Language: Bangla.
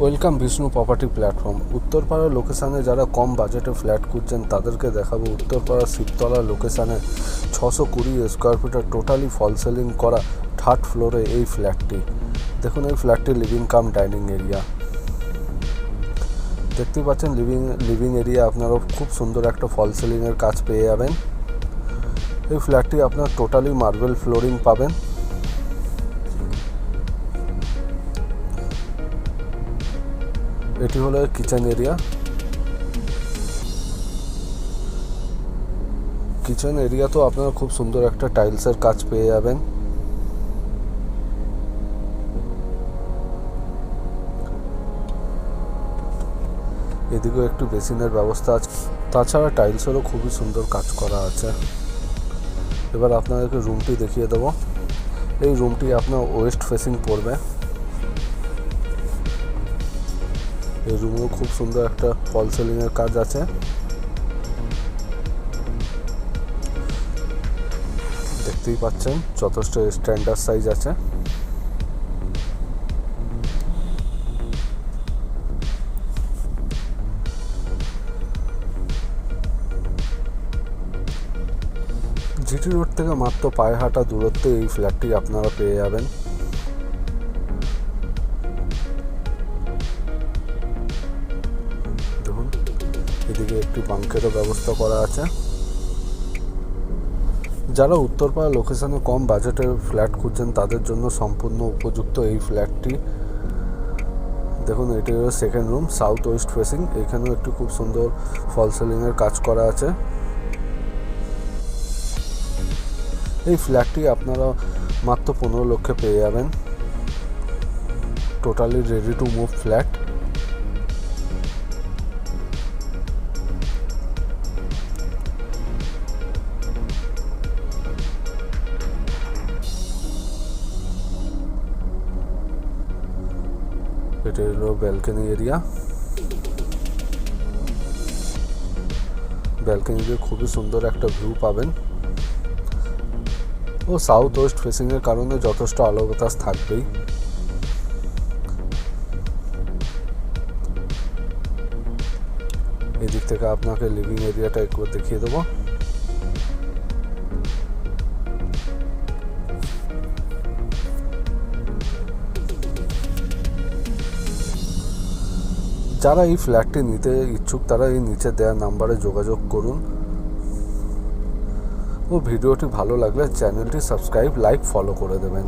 Welcome Bishnu property platform. Uttarpara লোকেশানে যারা কম বাজেটে ফ্ল্যাট খুঁজছেন, তাদেরকে দেখাবো উত্তরপাড়া শিবতলা লোকেশানে ছশো কুড়ি স্কোয়ার ফিটের টোটালি ফল সেলিং করা থার্ড ফ্লোরে এই ফ্ল্যাটটি। দেখুন, এই ফ্ল্যাটটি লিভিং কাম ডাইনিং এরিয়া দেখতেই পাচ্ছেন লিভিং লিভিং এরিয়া আপনারা খুব সুন্দর একটা ফল সিলিংয়ের কাজ পেয়ে যাবেন। এই ফ্ল্যাটটি আপনার টোটালি মার্বেল ফ্লোরিং পাবেন। এটি হলো কিচেন এরিয়া। কিচেন এরিয়া তো আপনারা খুব সুন্দর একটা টাইলসের কাজ পেয়ে যাবেন। এদিকেও একটু বেসিনের ব্যবস্থা আছে। তাছাড়া টাইলসেরও খুবই সুন্দর কাজ করা আছে। এবার আপনাদেরকে রুমটি দেখিয়ে দেবো। এই রুমটি আপনার ওয়েস্ট ফেসিং পড়বে। এই রুমেও খুব সুন্দর একটা ফল সিলিংয়ের কাজ আছে। দেখতেই পাচ্ছেন, যথেষ্ট স্ট্যান্ডার্ড সাইজ আছে। জিটি রোড থেকে মাত্র পায়ে হাঁটা দূরত্বে এই ফ্ল্যাটটি আপনারা পেয়ে যাবেন। এদিকে একটি বাঙ্কেরও ব্যবস্থা করা আছে। যারা উত্তরপাড়া লোকেশনে কম বাজেটের ফ্ল্যাট খুঁজছেন, তাদের জন্য সম্পূর্ণ উপযুক্ত এই ফ্ল্যাটটি দেখুন, এটি হলো second room south west facing এখানেও একটি খুব সুন্দর ফল সিলিংয়ের কাজ করা আছে। এই ফ্ল্যাটটি আপনারা মাত্র পনেরো লক্ষে পেয়ে যাবেন। Totally ready to move flat এটা হলো ব্যালকনি এরিয়া ব্যালকনিতে খুবই সুন্দর একটা ভিউ পাবেন। ও সাউথ ওয়েস্ট ফেসিংয়ের কারণে যথেষ্ট আলো থাকবেই। এদিক থেকে আপনাকে লিভিং এরিয়াটা একবার দেখিয়ে দেবো। যারা এই ফ্ল্যাটটি নিতে ইচ্ছুক, তারা এই নিচে দেওয়া নাম্বারে যোগাযোগ করুন। ও ভিডিওটি ভালো লাগলে চ্যানেলটি সাবস্ক্রাইব, লাইক, ফলো করে দেবেন।